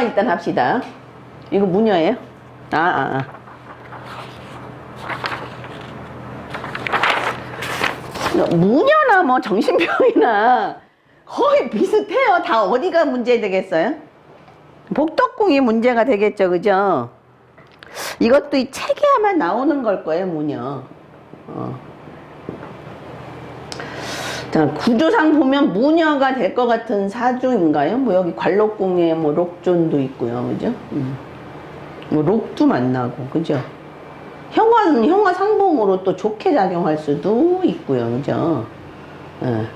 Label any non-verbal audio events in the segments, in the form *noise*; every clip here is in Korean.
일단 합시다. 이거 무녀예요? 아, 아, 아. 무녀나 뭐 정신병이나 거의 비슷해요. 다 어디가 문제 되겠어요? 복덕궁이 문제가 되겠죠, 그죠? 이것도 이 책에만 나오는 걸 거예요, 무녀. 어. 자, 구조상 보면 무녀가 될 것 같은 사주인가요? 뭐 여기 관록궁에 뭐 록존도 있고요, 그죠? 음. 뭐 록도 만나고, 그죠? 형화는 형화 상봉으로 또 좋게 작용할 수도 있고요, 그죠? 예.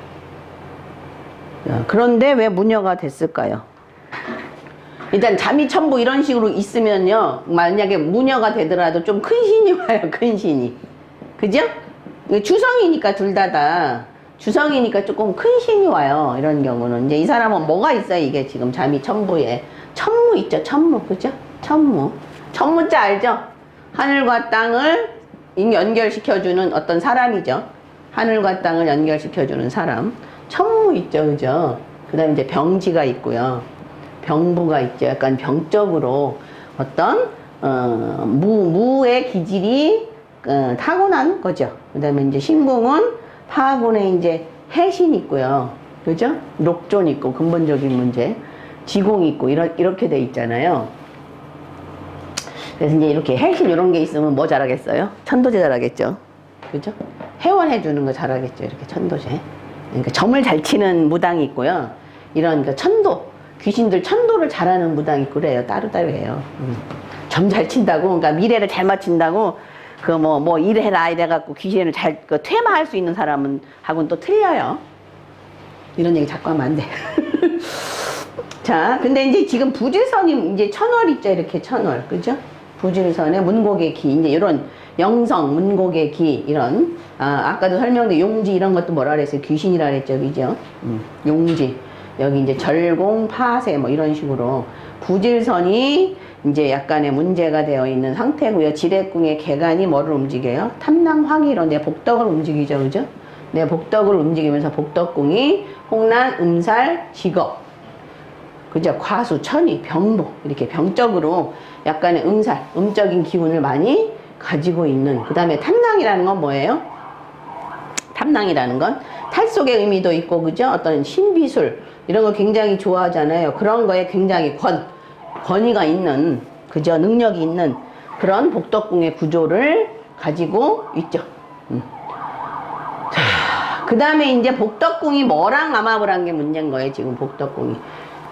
자, 그런데 왜 무녀가 됐을까요? 일단 잠이 첨부 이런 식으로 있으면요, 만약에 무녀가 되더라도 좀 큰 신이 와요, 큰 신이. 그죠? 주성이니까 둘 다다. 주성이니까 조금 큰 신이 와요. 이런 경우는. 이제 이 사람은 뭐가 있어요? 이게 지금 잠이 천부에. 천무 있죠? 천무. 그죠? 천무. 천무자 알죠? 하늘과 땅을 연결시켜주는 어떤 사람이죠. 하늘과 땅을 연결시켜주는 사람. 천무 있죠? 그죠? 그 다음에 이제 병지가 있고요. 병부가 있죠. 약간 병적으로 어떤, 어, 무, 무의 기질이 어, 타고난 거죠. 그 다음에 이제 신궁은 파군에 이제 해신 있고요. 그죠? 녹존 있고, 근본적인 문제. 지공 있고, 이런, 이렇게 돼 있잖아요. 그래서 이제 이렇게 해신 이런 게 있으면 뭐 잘하겠어요? 천도제 잘하겠죠. 그죠? 회원해 주는 거 잘하겠죠. 이렇게 천도제. 그러니까 점을 잘 치는 무당이 있고요. 이런 그 천도, 귀신들 천도를 잘하는 무당이 있고 그래요. 따로따로 해요. 음. 점잘 친다고, 그러니까 미래를 잘 맞춘다고, 그 뭐, 뭐, 이래라 이래갖고 귀신을 잘, 그 퇴마할 수 있는 사람은, 하고는 또 틀려요. 이런 얘기 자꾸 하면 안 돼. *laughs* 자, 근데 이제 지금 부질선이 이제 천월 있죠. 이렇게 천월. 그죠? 부질선에 문곡의 기, 이제 이런 영성, 문곡의 기, 이런. 아, 아까도 설명된 용지 이런 것도 뭐라 그랬어요? 귀신이라 그랬죠. 그죠? 음, 용지. 여기 이제 절공, 파세 뭐 이런 식으로 부질선이 이제 약간의 문제가 되어 있는 상태고요. 지뢰궁의 개간이 뭐를 움직여요? 탐낭, 화기로 내 복덕을 움직이죠. 그죠? 내 복덕을 움직이면서 복덕궁이 홍난, 음살, 직업. 그죠? 과수, 천이, 병복. 이렇게 병적으로 약간의 음살, 음적인 기운을 많이 가지고 있는. 그 다음에 탐낭이라는 건 뭐예요? 탐낭이라는 건 탈속의 의미도 있고, 그죠? 어떤 신비술, 이런 거 굉장히 좋아하잖아요. 그런 거에 굉장히 권, 권위가 있는, 그죠? 능력이 있는 그런 복덕궁의 구조를 가지고 있죠. 음. 자, 그 다음에 이제 복덕궁이 뭐랑 암압을 한 게 문제인 거예요. 지금 복덕궁이.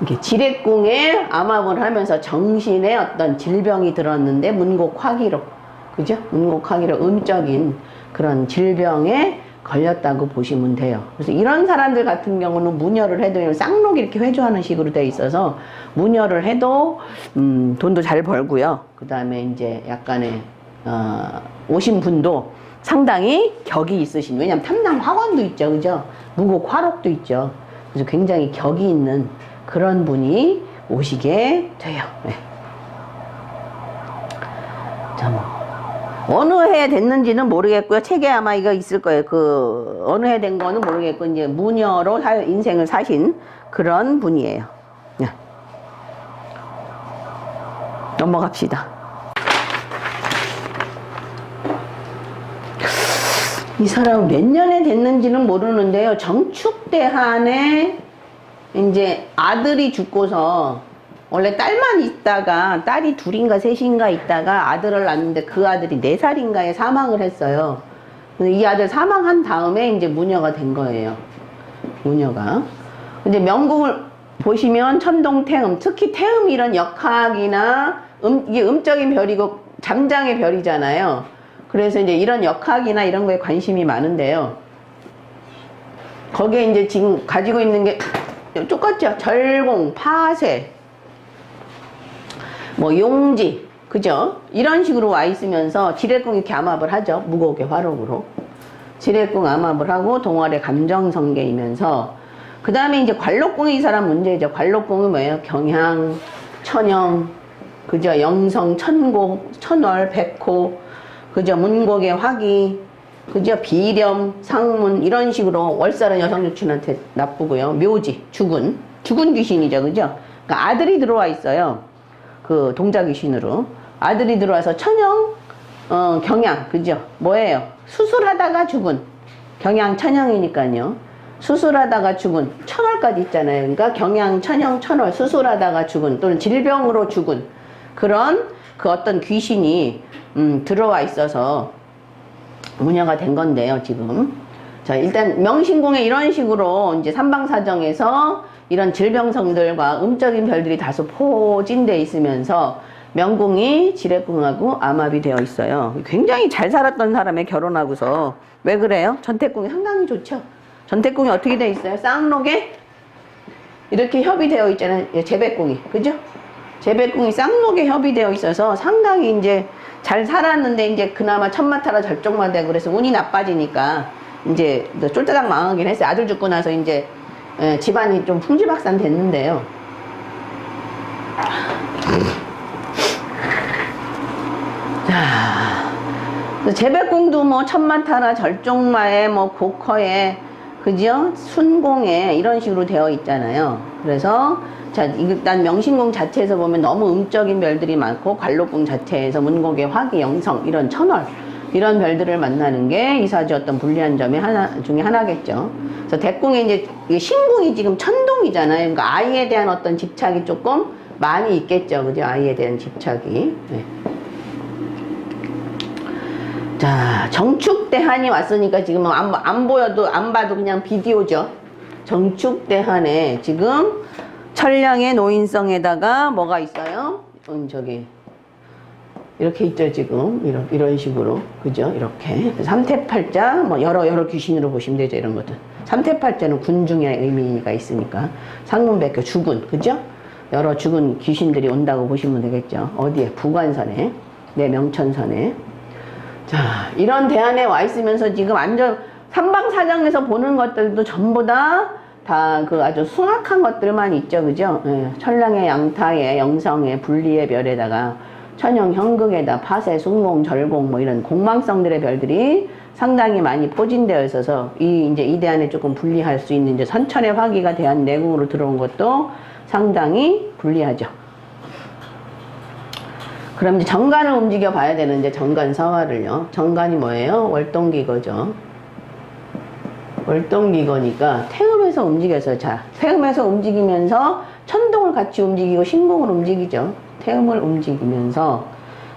이렇게 지뢰궁에 암압을 하면서 정신에 어떤 질병이 들었는데 문곡 화기로, 그죠? 문곡 화기로 음적인 그런 질병에 걸렸다고 보시면 돼요. 그래서 이런 사람들 같은 경우는 무녀를 해도 쌍록 이렇게 회주하는 식으로 돼 있어서 무녀를 해도 음, 돈도 잘 벌고요. 그 다음에 이제 약간의 어, 오신 분도 상당히 격이 있으신 왜냐면 탐남 학원도 있죠, 그죠? 무곡 화록도 있죠. 그래서 굉장히 격이 있는 그런 분이 오시게 돼요. 네. 자, 뭐. 어느 해 됐는지는 모르겠고요. 책에 아마 이거 있을 거예요. 그 어느 해 된 거는 모르겠고 이제 무녀로 살 인생을 사신 그런 분이에요. 네. 넘어갑시다. 이 사람 몇 년에 됐는지는 모르는데요. 정축대한에 이제 아들이 죽고서 원래 딸만 있다가 딸이 둘인가 셋인가 있다가 아들을 낳는데 그 아들이 네 살인가에 사망을 했어요. 이 아들 사망한 다음에 이제 무녀가 된 거예요. 무녀가. 근데 명궁을 보시면 천동 태음, 특히 태음 이런 역학이나 음, 이게 음적인 별이고 잠장의 별이잖아요. 그래서 이제 이런 역학이나 이런 거에 관심이 많은데요. 거기에 이제 지금 가지고 있는 게 똑같죠. 절공, 파쇄, 뭐 용지, 그죠? 이런 식으로 와 있으면서 지뢰궁 이렇게 암압을 하죠. 무곡의 화록으로. 지뢰궁 암압을 하고 동월의 감정 성계이면서 그 다음에 이제 관록궁이 이 사람 문제죠. 관록궁은 뭐예요? 경향, 천영, 그죠? 영성, 천곡, 천월, 백호, 그죠? 문곡의 화기, 그죠? 비렴, 상문 이런 식으로 월살은 여성 유친한테 나쁘고요. 묘지, 죽은, 죽은 귀신이죠, 그죠? 그러니까 아들이 들어와 있어요. 그 동자 귀신으로 아들이 들어와서 천영 어, 경양 그죠? 뭐예요? 수술하다가 죽은 경양 천영이니까요. 수술하다가 죽은 천월까지 있잖아요. 그러니까 경양 천영 천월 수술하다가 죽은 또는 질병으로 죽은 그런 그 어떤 귀신이 음, 들어와 있어서 문여가 된 건데요, 지금. 자, 일단 명신공에 이런 식으로 이제 삼방사정에서 이런 질병성들과 음적인 별들이 다소 포진돼 있으면서 명궁이 지뢰궁하고 암합이 되어 있어요. 굉장히 잘 살았던 사람의 결혼하고서 왜 그래요? 전태궁이 상당히 좋죠. 전태궁이 어떻게 돼 있어요? 쌍록에 이렇게 협의되어 있잖아요. 예, 재백궁이. 그죠? 재백궁이 쌍록에 협의되어 있어서 상당히 이제 잘 살았는데 이제 그나마 천마타라 절정만 되고 그래서 운이 나빠지니까 이제 쫄짜장 망하긴 했어요. 아들 죽고 나서 이제 예, 집안이 좀 풍지박산 됐는데요. 자, 그래서 재백궁도 뭐 천마타라 절종마에 뭐 곡허에 그죠? 순공에 이런 식으로 되어 있잖아요. 그래서 자 일단 명신궁 자체에서 보면 너무 음적인 별들이 많고 관록궁 자체에서 문곡의 화기 영성 이런 천월 이런 별들을 만나는 게 이사지 어떤 불리한 점이 하나 중에 하나겠죠. 그래서 대궁에 이제 신궁이 지금 천동이잖아요. 그러니까 아이에 대한 어떤 집착이 조금 많이 있겠죠. 그죠? 아이에 대한 집착이. 네. 자, 정축대한이 왔으니까 지금 안, 안 보여도, 안 봐도 그냥 비디오죠. 정축대한에 지금 천량의 노인성에다가 뭐가 있어요? 음, 저기, 이렇게 있죠, 지금. 이런, 이런 식으로. 그죠? 이렇게. 삼태팔자, 뭐, 여러, 여러 귀신으로 보시면 되죠, 이런 것들. 삼태팔자는 군중의 의미가 있으니까. 상문백교, 죽은. 그죠? 여러 죽은 귀신들이 온다고 보시면 되겠죠. 어디에? 부관선에. 내 명천선에. 자, 이런 대안에 와 있으면서 지금 완전 삼방사정에서 보는 것들도 전부 다 다 그 아주 숭악한 것들만 있죠, 그죠? 예, 천량의 양타에 영성에 분리의 별에다가 천영 형극에다 파세, 숭공, 절공 뭐 이런 공망성들의 별들이 상당히 많이 포진되어 있어서 이 이제 이 대안에 조금 분리할 수 있는 이제 선천의 화기가 대한 내공으로 들어온 것도 상당히 불리하죠. 그럼 이제 정관을 움직여 봐야 되는데 정관 서화를요. 정관이 뭐예요? 월동기거죠. 월동기거니까 태음에서 움직여서 자 태음에서 움직이면서 천동을 같이 움직이고 신공을 움직이죠. 태음을 움직이면서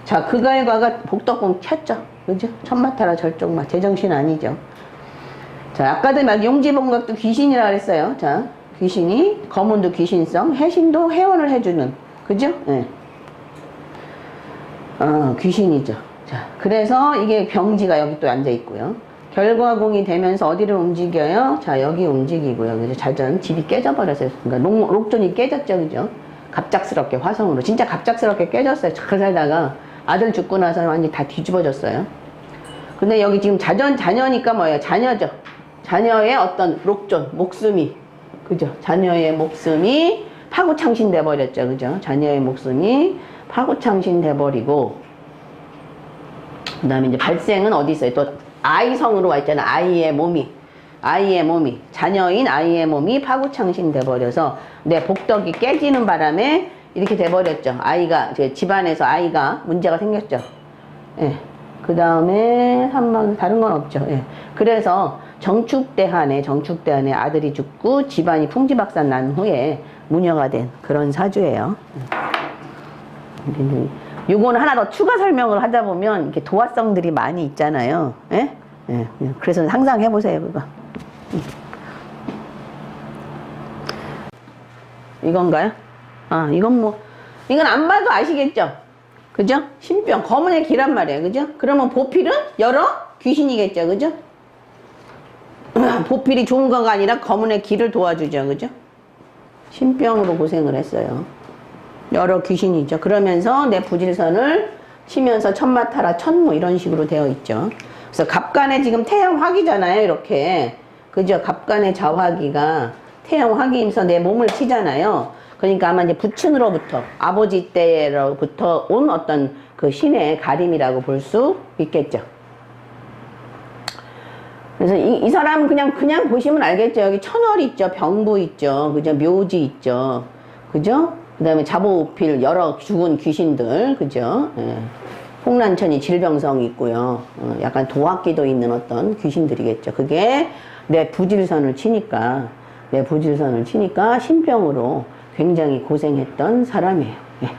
자그 결과가 복덕궁 켰죠. 그죠? 천마타라 절종마 제정신 아니죠. 자 아까도 막 용지봉각도 귀신이라 그랬어요. 자 귀신이 검은도 귀신성 해신도 해원을 해주는 그죠? 네. 어, 귀신이죠. 자, 그래서 이게 병지가 여기 또 앉아 있고요. 결과공이 되면서 어디를 움직여요? 자, 여기 움직이고요. 그죠? 자전, 집이 깨져버렸어요. 그러니까 록, 록존이 깨졌죠. 그죠? 갑작스럽게 화성으로. 진짜 갑작스럽게 깨졌어요. 잘 살다가 아들 죽고 나서 완전히 다 뒤집어졌어요. 근데 여기 지금 자전, 자녀니까 뭐예요? 자녀죠. 자녀의 어떤 록존, 목숨이. 그죠? 자녀의 목숨이 파고창신 돼 버렸죠. 그죠? 자녀의 목숨이 파고창신 돼 버리고, 그 다음에 이제 발생은 어디 있어요? 또 아이성으로 와 있잖아. 아이의 몸이. 아이의 몸이. 자녀인 아이의 몸이 파고창신 돼 버려서 내 복덕이 깨지는 바람에 이렇게 돼버렸죠. 아이가, 제 집안에서 아이가 문제가 생겼죠. 예. 그 다음에 한방 다른 건 없죠. 예. 그래서 정축대한에 정축대한에 아들이 죽고 집안이 풍지박산 난 후에 무녀가 된 그런 사주예요. 요거는 하나 더 추가 설명을 하다 보면 이렇게 도화성들이 많이 있잖아요. 예? 예. 그래서 항상 해보세요 그거. 이건가요? 아, 이건 뭐, 이건 안 봐도 아시겠죠? 그죠? 신병, 검은의 기란 말이에요. 그죠? 그러면 보필은 여러 귀신이겠죠. 그죠? *clears throat* 보필이 좋은 거가 아니라 검은의 길을 도와주죠. 그죠? 신병으로 고생을 했어요. 여러 귀신이죠. 그러면서 내 부질선을 치면서 천마타라 천무 이런 식으로 되어 있죠. 그래서 갑간에 지금 태양 화기잖아요. 이렇게. 그죠? 갑간의 자화기가 태양 화기면서 내 몸을 치잖아요. 그러니까 아마 이제 부친으로부터 아버지 때로부터 온 어떤 그 신의 가림이라고 볼 수 있겠죠. 그래서 이, 이 사람은 그냥 그냥 보시면 알겠죠. 여기 천월 있죠. 병부 있죠. 그죠? 묘지 있죠. 그죠? 그 다음에 자보필 여러 죽은 귀신들, 그죠? 예. 홍란천이 질병성이 있고요. 어, 약간 도학기도 있는 어떤 귀신들이겠죠. 그게 내 부질선을 치니까, 내 부질선을 치니까 신병으로 굉장히 고생했던 사람이에요. 예.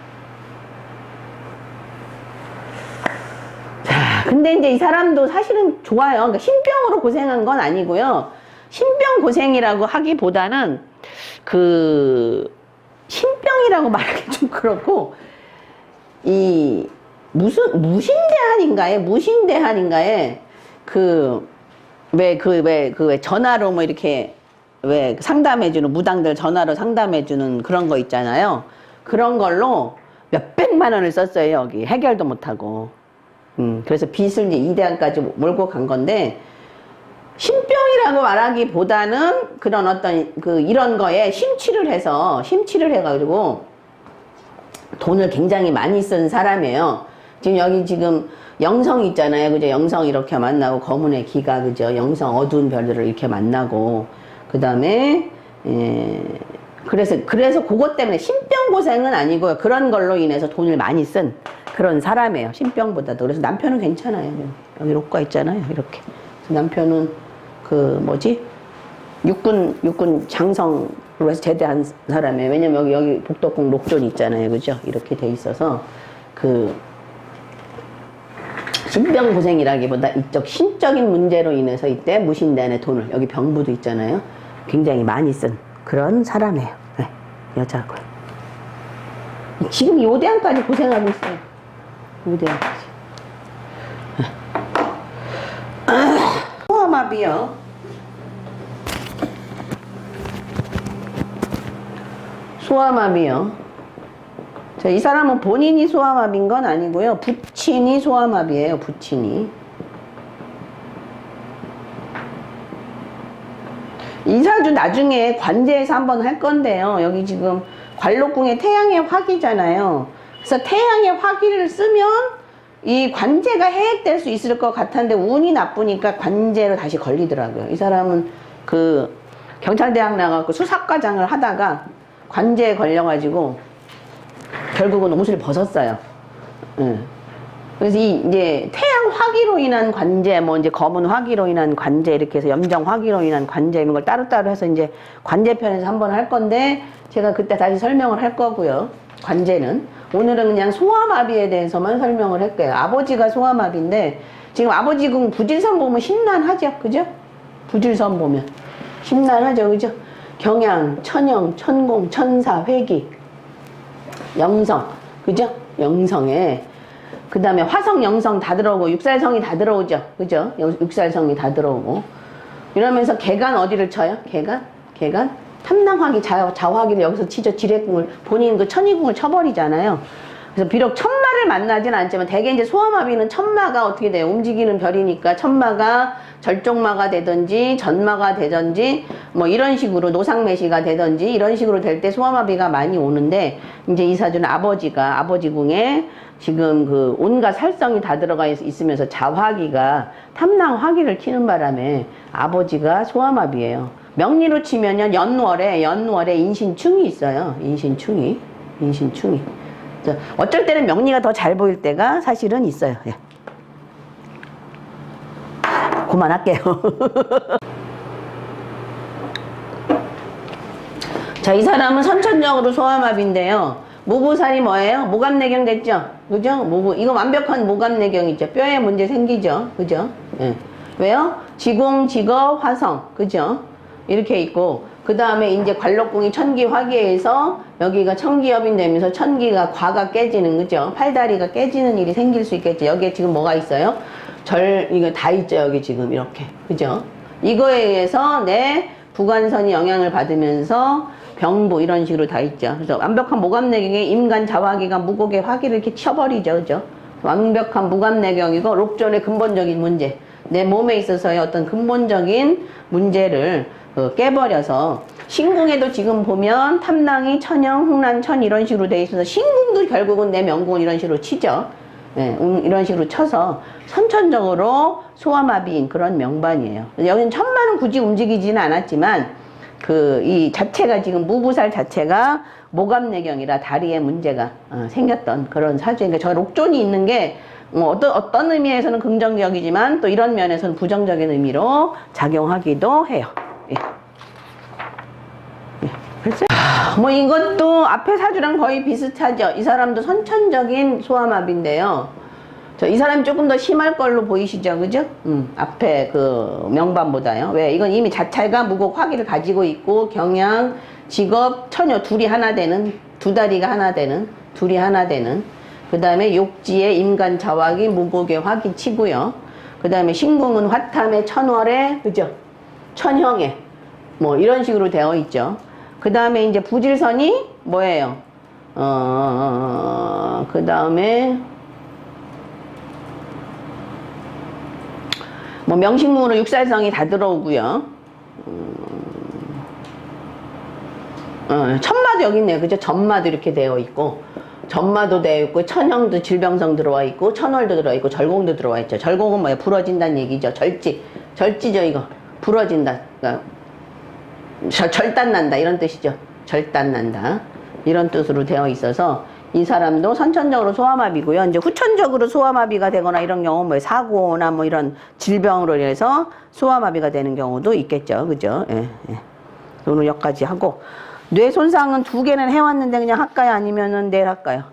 자, 근데 이제 이 사람도 사실은 좋아요. 그러니까 신병으로 고생한 건 아니고요. 신병 고생이라고 하기보다는 그 신병이라고 *laughs* 말하기 좀 그렇고 이 무슨 무신대한인가에 무신대한인가에 그 왜 그 왜 그왜 전화로 뭐 이렇게 왜 상담해주는 무당들 전화로 상담해주는 그런 거 있잖아요. 그런 걸로 몇 백만 원을 썼어요 여기 해결도 못하고. 음, 그래서 빚을 이제 이대한까지 몰고 간 건데 신병이라고 말하기보다는 그런 어떤 그 이런 거에 심취를 해서 심취를 해가지고 돈을 굉장히 많이 쓴 사람이에요. 지금 여기 지금 영성 있잖아요. 그죠? 영성 이렇게 만나고 검은의 기가 그죠? 영성 어두운 별들을 이렇게 만나고 그 다음에 예, 그래서 그래서 그것 때문에 신병 고생은 아니고요. 그런 걸로 인해서 돈을 많이 쓴 그런 사람이에요. 신병보다도 그래서 남편은 괜찮아요. 여기 로과 있잖아요. 이렇게 남편은 그 뭐지 육군 육군 장성으로 해서 제대한 사람이에요. 왜냐면 여기 여기 복덕궁 녹존 있잖아요, 그죠? 이렇게 돼 있어서 그 신병 고생이라기보다 이쪽 신적인 문제로 인해서 이때 무신대안의 돈을 여기 병부도 있잖아요. 굉장히 많이 쓴 그런 사람이에요. 네, 여자고. 지금 요대안까지 고생하고 있어요. 요대안까지. 소아마비요. 소아마비요. 자, 이 사람은 본인이 소아마비인 건 아니고요. 부친이 소아마비예요. 부친이. 이사주 나중에 관제에서 한번 할 건데요. 여기 지금 관록궁에 태양의 화기잖아요. 그래서 태양의 화기를 쓰면 이 관제가 해액될 수 있을 것 같았는데 운이 나쁘니까 관제로 다시 걸리더라고요. 이 사람은 그 경찰대학 나가고 수사과장을 하다가 관제에 걸려가지고 결국은 옷을 벗었어요. 예. 그래서 이 이제 태양 화기로 인한 관제, 뭐 이제 검은 화기로 인한 관제 이렇게 해서 염정 화기로 인한 관제 이런 걸 따로따로 해서 이제 관제편에서 한번 할 건데 제가 그때 다시 설명을 할 거고요. 관제는 오늘은 그냥 소아마비에 대해서만 설명을 할게요. 아버지가 소아마비인데 지금 아버지 궁 부질선 보면 심란하죠, 그죠? 부질선 보면 심란하죠, 그죠? 경양, 천영, 천공, 천사, 회기, 영성, 그죠? 영성에 그 다음에 화성, 영성 다 들어오고 육살성이 다 들어오죠, 그죠? 영- 육살성이 다 들어오고 이러면서 개간 어디를 쳐요? 개간, 개간 탐낭화기, 자, 자화기를 여기서 치죠. 지뢰궁을 본인 그 천이궁을 쳐버리잖아요. 그래서 비록 천마를 만나진 않지만 대개 이제 소아마비는 천마가 어떻게 돼요? 움직이는 별이니까 천마가 절종마가 되든지 전마가 되든지 뭐 이런 식으로 노상매시가 되든지 이런 식으로 될 때 소아마비가 많이 오는데 이제 이 사주는 아버지가 아버지 궁에 지금 그 온갖 살성이 다 들어가 있- 있으면서 자화기가 탐낭 화기를 키는 바람에 아버지가 소아마비예요. 명리로 치면요 연월에 연월에 인신충이 있어요. 인신충이 인신충이. 어쩔 때는 명리가 더 잘 보일 때가 사실은 있어요. 예. 그만할게요. *laughs* 자, 이 사람은 선천적으로 소아마비인데요. 모부살이 뭐예요? 모감내경 됐죠? 그죠? 모부. 이거 완벽한 모감내경이죠. 뼈에 문제 생기죠? 그죠? 예. 왜요? 지공, 직업, 화성. 그죠? 이렇게 있고, 그 다음에 이제 관록궁이 천기 화기에서 여기가 천기업이 되면서 천기가 과가 깨지는, 그죠? 팔다리가 깨지는 일이 생길 수 있겠죠. 여기에 지금 뭐가 있어요? 절, 이거 다 있죠. 여기 지금 이렇게. 그죠? 이거에 의해서 내 부관선이 영향을 받으면서 병부 이런 식으로 다 있죠. 그래서 완벽한 모감내경에 임간 자화기가 무곡의 화기를 이렇게 쳐버리죠. 그죠? 완벽한 무감내경이고 록존의 근본적인 문제. 내 몸에 있어서의 어떤 근본적인 문제를 어, 깨버려서 신궁에도 지금 보면 탐낭이 천영, 흥란, 천 이런 식으로 돼 있어서 신궁도 결국은 내 명궁은 이런 식으로 치죠. 예, 음, 이런 식으로 쳐서 선천적으로 소아마비인 그런 명반이에요. 여기는 천만은 굳이 움직이지는 않았지만 그 이 자체가 지금 무구살 자체가 모감내경이라 다리에 문제가 어, 생겼던 그런 사주니까 저 록존이 있는 게 어, 어떤 어떤 의미에서는 긍정적이지만 또 이런 면에서는 부정적인 의미로 작용하기도 해요. 예. 예, 글쎄. 아, 뭐 이것도 앞에 사주랑 거의 비슷하죠. 이 사람도 선천적인 소아마비인데요. 저 이 사람이 조금 더 심할 걸로 보이시죠, 그죠? 음, 앞에 그 명반보다요. 왜? 이건 이미 자찰과 무곡 화기를 가지고 있고 경양, 직업, 처녀 둘이 하나 되는 두 다리가 하나 되는 둘이 하나 되는 그 다음에 욕지에 임간 자화기 무곡의 화기 치고요. 그 다음에 신궁은 화탐에 천월에 그죠? 천형에 뭐 이런 식으로 되어 있죠. 그 다음에 이제 부질선이 뭐예요? 어, 그 다음에 뭐 명식문으로 육살성이 다 들어오고요. 음, 어, 천마도 여기 있네요. 그죠? 전마도 이렇게 되어 있고, 전마도 되어 있고, 천형도 질병성 들어와 있고, 천월도 들어와 있고, 절공도 들어와 있죠. 절공은 뭐예요? 부러진다는 얘기죠. 절지. 절지죠, 이거. 부러진다. 그러니까 절, 절단 난다. 이런 뜻이죠. 절단 난다. 이런 뜻으로 되어 있어서, 이 사람도 선천적으로 소아마비고요. 이제 후천적으로 소아마비가 되거나 이런 경우 뭐 사고나 뭐 이런 질병으로 인해서 소아마비가 되는 경우도 있겠죠. 그죠? 예, 예. 오늘 여기까지 하고 뇌 손상은 두 개는 해왔는데 그냥 할까요? 아니면은 내일 할까요?